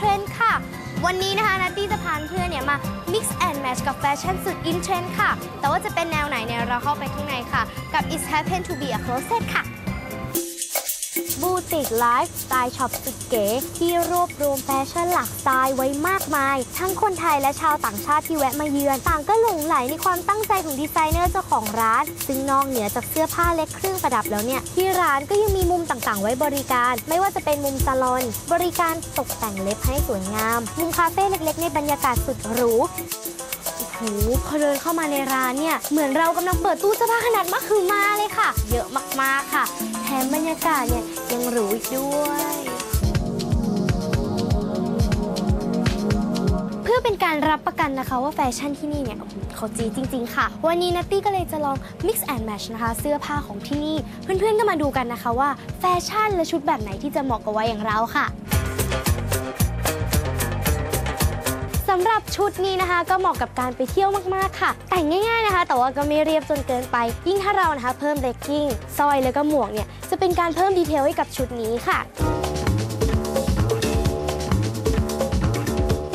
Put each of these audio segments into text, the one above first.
Trend ค่ะ วันนี้นะคะนัตตี้จะพาเพื่อนเนี่ยมา mix and match กับแฟชั่นสุด in trend ค่ะ แต่ว่าจะเป็นแนวไหนเนี่ยเราเข้าไปข้างในค่ะ กับ It's Happen to be a closet ค่ะ บูติกไลฟ์สไตล์ช็อปสุดเก๋ที่รวบรวมแฟชั่นหลากสไตล์ไว้มากมาย ทั้งคนไทยและชาวต่างชาติที่แวะมาเยือน ต่างก็หลงไหลในความตั้งใจของดีไซเนอร์เจ้าของร้าน ซึ่งนอกเหนือจากเสื้อผ้าและเครื่องประดับแล้วเนี่ย ที่ร้านก็ยังมีมุมต่างๆ ไว้บริการ ไม่ว่าจะเป็นมุมซาลอน บริการตกแต่งเล็บให้สวยงาม มุมคาเฟ่เล็กๆ ในบรรยากาศสุดหรูโอ้โหพอเดินเข้ามาในร้านเนี่ย เหมือนเรากำลังเปิดตู้เสื้อผ้าขนาดมากคือมาเลยค่ะ เยอะมากๆค่ะ มบรรยากาศเนี่ยยังหรูอีกด้วย เพื่อเป็นการรับประกันนะคะว่าแฟชั่นที่นี่เนี่ยเขาจีจริง ๆ ค่ะ วันนี้นัตตี้ก็เลยจะลอง mix and match นะคะ เสื้อผ้าของที่นี่ เพื่อนๆก็มาดูกันนะคะว่าแฟชั่นและชุดแบบไหนที่จะเหมาะกับวัยอย่างเราค่ะ สำหรับชุดนี้นะคะ ก็เหมาะกับการไปเที่ยวมาก ๆ ค่ะ แต่งง่าย ๆนะคะ แต่ว่าก็ไม่เรียบจนเกินไป ยิ่งถ้าเรานะคะ เพิ่มเรกกิ้งสร้อยแล้วก็หมวกเนี่ย จะเป็นการเพิ่มดีเทลให้กับชุดนี้ค่ะ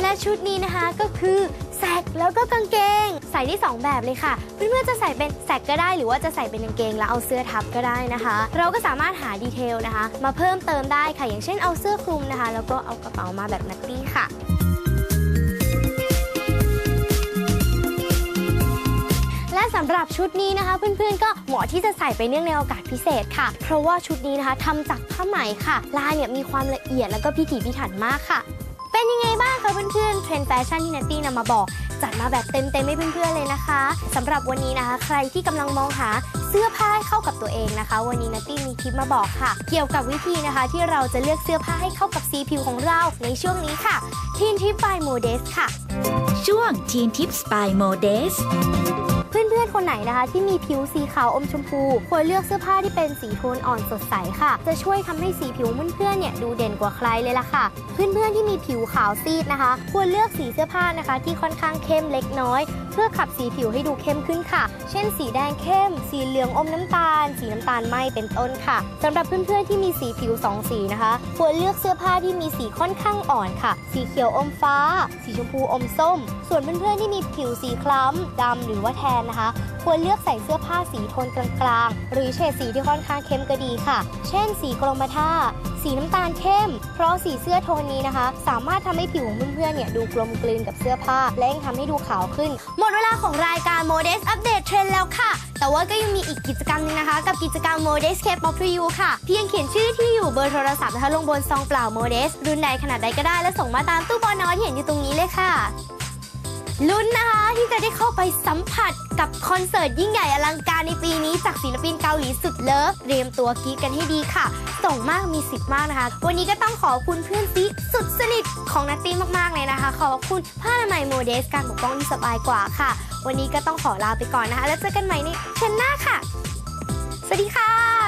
และชุดนี้นะคะก็คือแสกแล้วก็กางเกง ใส่ได้สองแบบเลยค่ะ เพื่อนๆจะใส่เป็นแสกก็ได้หรือว่าจะใส่เป็นกางเกง แล้วเอาเสื้อทับก็ได้นะคะ เราก็สามารถหาดีเทลนะคะ มาเพิ่มเติมได้ค่ะ อย่างเช่นเอาเสื้อคลุมนะคะ แล้วก็เอากระเป๋ามาแบบนัตตี้ค่ะ สำหรับชุดนี้นะคะ เพื่อนๆก็เหมาะที่จะใส่ไปเนื่องในโอกาสพิเศษค่ะ เพราะว่าชุดนี้นะคะทำจากผ้าไหมค่ะ ลายเนี่ยมีความละเอียดแล้วก็พิถีพิถันมากค่ะ เป็นยังไงบ้างคะเพื่อนๆเทรนด์แฟชั่นที่นัตตี้นำมาบอกจัดมาแบบเต็มๆให้เพื่อนๆเลยนะคะสำหรับวันนี้นะคะ ใครที่กำลังมองหาเสื้อผ้าให้เข้ากับตัวเองนะคะ วันนี้นัตตี้มีทิปมาบอกค่ะ เกี่ยวกับวิธีนะคะ ที่เราจะเลือกเสื้อผ้าให้เข้ากับสีผิวของเราในช่วงนี้ค่ะทีนทิป by Modest ค่ะ ช่วง Teen Tips by Modest เพื่อนๆ คนไหนนะคะ ที่มีผิวสีขาวอมชมพู ควรเลือกเสื้อผ้าที่เป็นสีโทนอ่อนสดใสค่ะ จะช่วยทำให้สีผิวเพื่อนๆเนี่ยดูเด่นกว่าใครเลยล่ะค่ะ เพื่อนๆที่มีผิวขาวซีดนะคะ ควรเลือกสีเสื้อผ้านะคะ ที่ค่อนข้างเข้มเล็กน้อย เพื่อขับสีผิวให้ดูเข้มขึ้นค่ะ เช่น สีแดงเข้ม สีเหลืองอมน้ำตาล สีน้ำตาลไหมเป็นต้นค่ะสำหรับเพื่อนๆที่มีสีผิวสองสีนะคะ ควรเลือกเสื้อผ้าที่มีสีค่อนข้างอ่อนค่ะ สีเขียวอมฟ้า สีชมพูอมส้ม ส่วนเพื่อนๆที่มีผิวสีคล้ำดำหรือว่าแทนนะคะ ควรเลือกใส่เสื้อผ้าสีโทนกลางๆ หรือเฉดสีที่ค่อนข้างเข้มก็ดีค่ะ เช่น สีกรมท่า สีน้ำตาลเข้ม เพราะสีเสื้อโทนนี้นะคะ สามารถทำให้ผิวของเพื่อนๆเนี่ยดูกลมกลืนกับเสื้อผ้า และยังทำให้ดูขาวขึ้น หมดเวลาของรายการ Modest Update Trend แล้วค่ะ แต่ว่าก็ยังมีอีกกิจกรรมหนึงนะคะ กับกิจกรรม Modest K-pop to you ค่ะ เพียงเขียนชื่อที่อยู่เบอร์โทรศัพท์นะคะลงบนซองเปล่า m o d e s รุ่นใดขนาดใดก็ได้และส่งมาตามตู้บอนอที่เห็นอยู่ตรงนี้เลยค่ะ ลุ้นนะคะที่จะได้เข้าไปสัมผัสกับคอนเสิร์ตยิ่งใหญ่อลังการในปีนี้ จากศิลปินเกาหลีสุดเลิฟเตรียมตัวกีดกันให้ดีค่ะ ส่งมากมีสิทธิ์มากนะคะ วันนี้ก็ต้องขอบคุณเพื่อนซีสุดสนิทของนัตตี้มากๆเลยนะคะ ขอบคุณผ้าอนามัยโมเดสการปกป้องที่สบายกว่าค่ะ วันนี้ก็ต้องขอลาไปก่อนนะคะ แล้วเจอกันใหม่ในเทรนหน้าค่ะ สวัสดีค่ะ